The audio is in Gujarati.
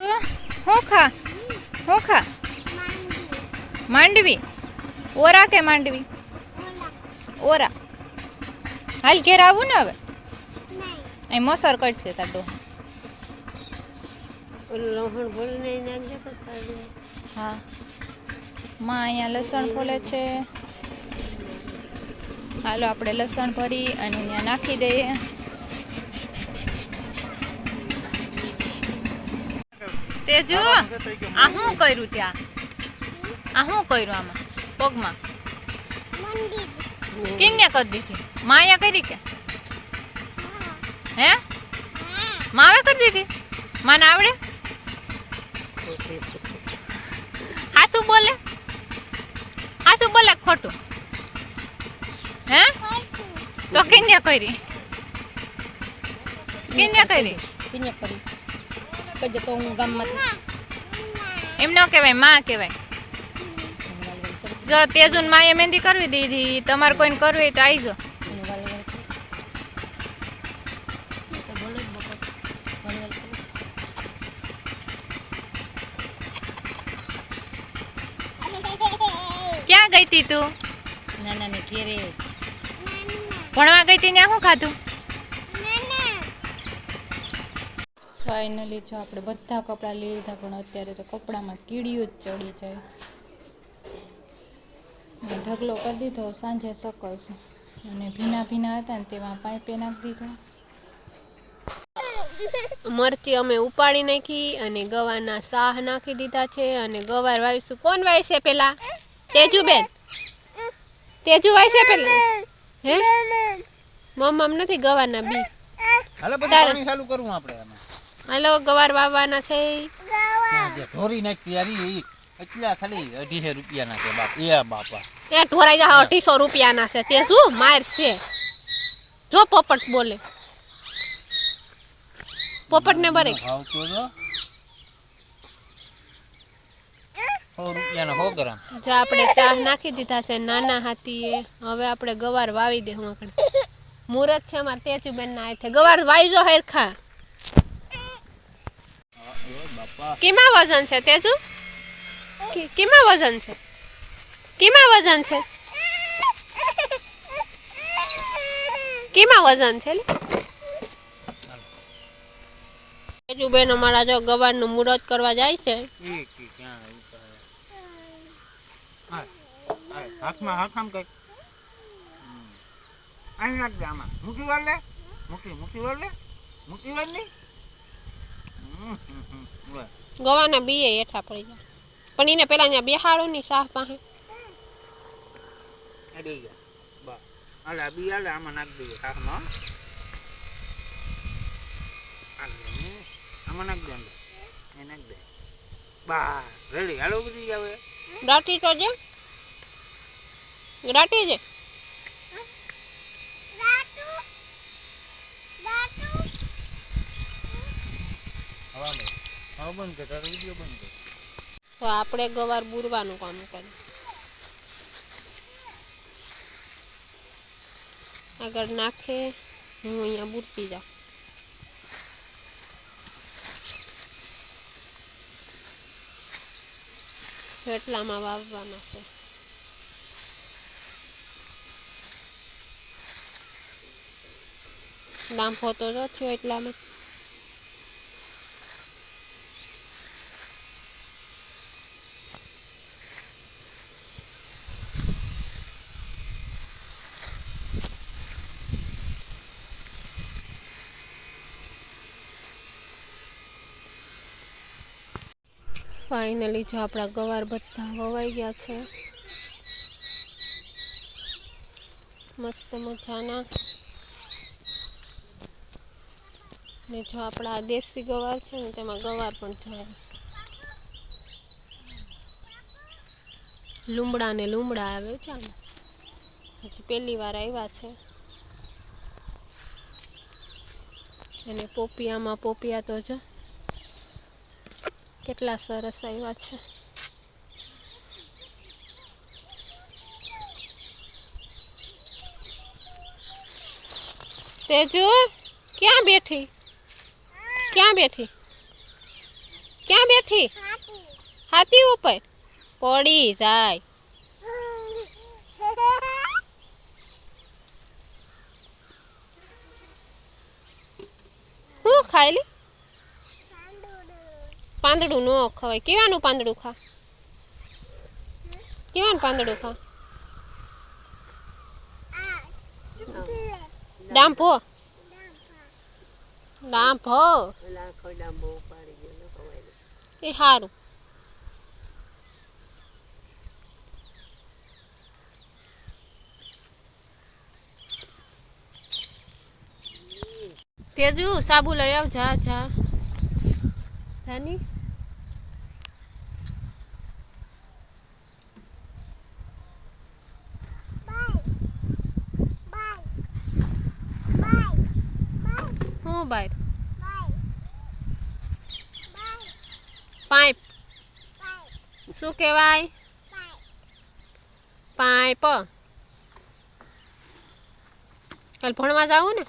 હું ખા? હું ખા? માંડવી. ઓરા કે માંડવી? ઓરા. હાલ ઘેર આવું ને હવે? અહીં મોસર કરશે તાર હા. માં અહીંયા લસણ ફોલે છે. હાલો આપણે લસણ ભરી અને અહીંયા નાખી દઈએ. તે જો આ શું કર્યું ત્યાં? આ શું કર્યું આમાં? પગમાં? કિંગે કરી દીધી? માયા કરી કે? હે? માવે કરી દીધી? માને આવડે? હાસું બોલે? હાસું બોલે ખોટું. હે? તો કિંગે કરી? કિંગે કરી? કિંગે કરી? કહેજે તો હું ગામમાં એમ ન કહેવાયમાં કહેવાય. જો તેજુન માએ મહેંદી કરવી દીધી તમારે કોઈને કરવી હોય તો આવીજો ક્યાં ગઈ તી તું? નાના ને ઘેરે. ભણવા ગઈ તી ત્યાં શું ખાધું? ફાઇનલી જો આપણે બધા કપડાં લઈ લીધા પણ અત્યારે તો કપડામાં કીડીઓ જ ચડી જાય. મેં ઢગલો કરી દીધો સાંજે સકળશું. અને ભીના ભીના હતા ને તેમાં પાઇપે નાખી દીધા. મરચી અમે ઉપાડી નાખી અને ગવાના શાહ નાખી દીધા છે. અને ગવાર વાવીશું. કોણ વાવશે પેલા? તેજુબેન. તેજુ વાવશે પેલા? હે? મમ્મ નથી ગવારના બી. હાલો પછી પાણી ચાલુ કરવું આપણે આમાં. હાલો ગવાર વાવવાના છે. ઢોરી નાખી યારી એટલા ખાલી અઢીસો રૂપિયાના છે બાપ. એ બાપા એ ઢોરાઈ જા અઢીસો રૂપિયાના છે. તે શું? માર છે. જો પોપટ બોલે. પોપટને બરે ભાવ તો જો જો આપણે ચા નાખી દીધા છે નાના હાથીએ. હવે આપણે ગવાર વાવી દે હું આગળ. મુહૂર્ત છે અમારે તેજુબેન ના હાથે. ગવાર વાવીજો હેરખા. કેમાં વજન છે, તેજુ? કેમાં વજન છે? કેમાં વજન છે? કેમાં વજન છે? તેજુબેન અમારા જો ગવારનું મુહૂર્ત કરવા જાય છે. અહીં નાખ આમાં. મૂકી વાર લે. મૂકી મૂકી વાર લે. મૂકી વાર નહીં. ગવાના બીએ હેઠા પડી ગયા. પણ એને પેલા અહીંયા બેહાડો ની શાહ પાસે. આ બી હાલે આમાં નાખ દઈએ શાકમાં હાલે, હમ. આમાં નાખ દે એ નાખ દે. બા રેડી. હાલો બધી આવે રાટી તો જે. રાટી છે આપણે ગવાર બુરવાનું કામ કરી આગળ નાખે, હું અહીંયા બુરતી જાઉં. એટલામાં વાવવાના છે. દાંભો તો જો થયો એટલામાં. ફાઇનલી જો આપણા ગવાર બધા વવાઈ ગયા છે. મસ્ત મજાના. ને જો આપણા દેશી ગવાર છે ને, તેમાં ગવાર પણ જાય લુમડા ને લુમડા આવે છે હજી પહેલી વાર આવ્યા છે. અને પોપિયામાં પોપિયા તો જો કેટલા સરસ આવ્યા છે. તેજુ, ક્યાં બેઠી? ક્યાં બેઠી? ક્યાં બેઠી? હાથી ઉપર. પડી જાય. હું ખાયલી પાંદડું ન ખવાય. કેવાનું પાંદડું ખા? કેવાનું પાંદડું ખા? ડાંભો ડાંભો એ સારું તેજુ, સાબુ લઈ આવ, જા જા. રાની બાય પાઇપ શું કહેવાય પાઇપ કાલ ભણવા જાવું ને